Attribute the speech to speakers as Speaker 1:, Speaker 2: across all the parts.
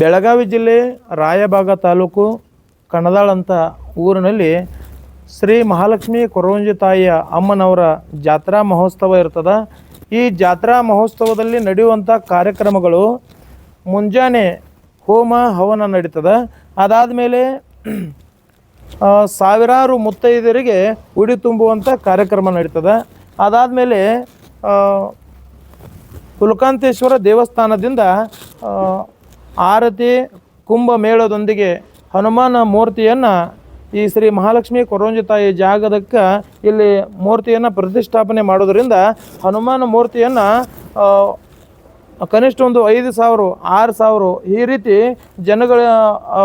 Speaker 1: ಬೆಳಗಾವಿ ಜಿಲ್ಲೆ ರಾಯಬಾಗ ತಾಲೂಕು ಕಣದಾಳ್ ಅಂತ ಊರಿನಲ್ಲಿ ಶ್ರೀ ಮಹಾಲಕ್ಷ್ಮಿ ಕೊರವಂಜಿ ತಾಯಿಯ ಅಮ್ಮನವರ ಜಾತ್ರಾ ಮಹೋತ್ಸವ ಇರ್ತದ. ಈ ಜಾತ್ರಾ ಮಹೋತ್ಸವದಲ್ಲಿ ನಡೆಯುವಂಥ ಕಾರ್ಯಕ್ರಮಗಳು ಮುಂಜಾನೆ ಹೋಮ ಹವನ ನಡೀತದ. ಅದಾದಮೇಲೆ ಸಾವಿರಾರು ಮುತ್ತೈದರಿಗೆ ಉಡಿ ತುಂಬುವಂಥ ಕಾರ್ಯಕ್ರಮ ನಡೀತದ. ಅದಾದಮೇಲೆ ಕುಲಕಾಂತೇಶ್ವರ ದೇವಸ್ಥಾನದಿಂದ ಆರತಿ ಕುಂಭಮೇಳದೊಂದಿಗೆ ಹನುಮಾನ ಮೂರ್ತಿಯನ್ನು ಈ ಶ್ರೀ ಮಹಾಲಕ್ಷ್ಮಿ ಕೊರೋಂಜಿ ತಾಯಿ ಜಾಗದಕ್ಕೆ ಇಲ್ಲಿ ಮೂರ್ತಿಯನ್ನು ಪ್ರತಿಷ್ಠಾಪನೆ ಮಾಡೋದರಿಂದ ಹನುಮಾನ ಮೂರ್ತಿಯನ್ನು ಕನಿಷ್ಠ ಒಂದು ಐದು ಸಾವಿರ, ಆರು ಸಾವಿರ ಈ ರೀತಿ ಜನಗಳ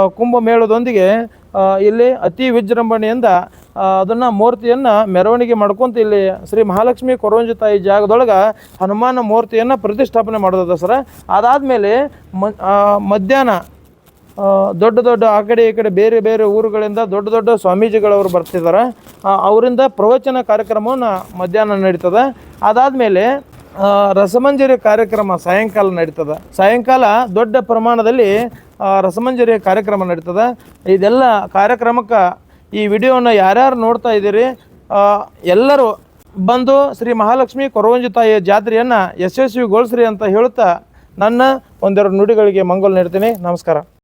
Speaker 1: ಕುಂಭಮೇಳದೊಂದಿಗೆ ಇಲ್ಲಿ ಅತಿ ವಿಜೃಂಭಣೆಯಿಂದ ಅದನ್ನು ಮೂರ್ತಿಯನ್ನು ಮೆರವಣಿಗೆ ಮಾಡ್ಕೊಂತ ಇಲ್ಲಿ ಶ್ರೀ ಮಹಾಲಕ್ಷ್ಮಿ ಕೊರೋಂಜಿ ತಾಯಿ ಜಾಗದೊಳಗೆ ಹನುಮಾನ ಮೂರ್ತಿಯನ್ನು ಪ್ರತಿಷ್ಠಾಪನೆ ಮಾಡೋದ ಸರ. ಅದಾದಮೇಲೆ ಮಧ್ಯಾಹ್ನ ದೊಡ್ಡ ದೊಡ್ಡ ಆ ಕಡೆ ಈ ಕಡೆ ಬೇರೆ ಬೇರೆ ಊರುಗಳಿಂದ ದೊಡ್ಡ ದೊಡ್ಡ ಸ್ವಾಮೀಜಿಗಳವರು ಬರ್ತಿದ್ದಾರೆ ಅವರಿಂದ ಪ್ರವಚನ ಕಾರ್ಯಕ್ರಮವನ್ನು ಮಧ್ಯಾಹ್ನ ನಡೀತದೆ. ಅದಾದಮೇಲೆ ರಸಮಂಜರಿ ಕಾರ್ಯಕ್ರಮ ಸಾಯಂಕಾಲ ನಡೀತದೆ. ಸಾಯಂಕಾಲ ದೊಡ್ಡ ಪ್ರಮಾಣದಲ್ಲಿ ರಸಮಂಜರಿ ಕಾರ್ಯಕ್ರಮ ನಡೀತದೆ. ಇದೆಲ್ಲ ಕಾರ್ಯಕ್ರಮಕ್ಕೆ ಈ ವಿಡಿಯೋವನ್ನು ಯಾರ್ಯಾರು ನೋಡ್ತಾ ಇದ್ದೀರಿ ಎಲ್ಲರೂ ಬಂದು ಶ್ರೀ ಮಹಾಲಕ್ಷ್ಮಿ ಕೊರವಂಜಿ ತಾಯಿಯ ಜಾತ್ರೆಯನ್ನು ಯಶಸ್ವಿಗೊಳಿಸ್ರಿ ಅಂತ ಹೇಳುತ್ತಾ ನನ್ನ ಒಂದೆರಡು ನುಡಿಗಳಿಗೆ ಮಂಗಲ್ ನೀಡ್ತೀನಿ. ನಮಸ್ಕಾರ.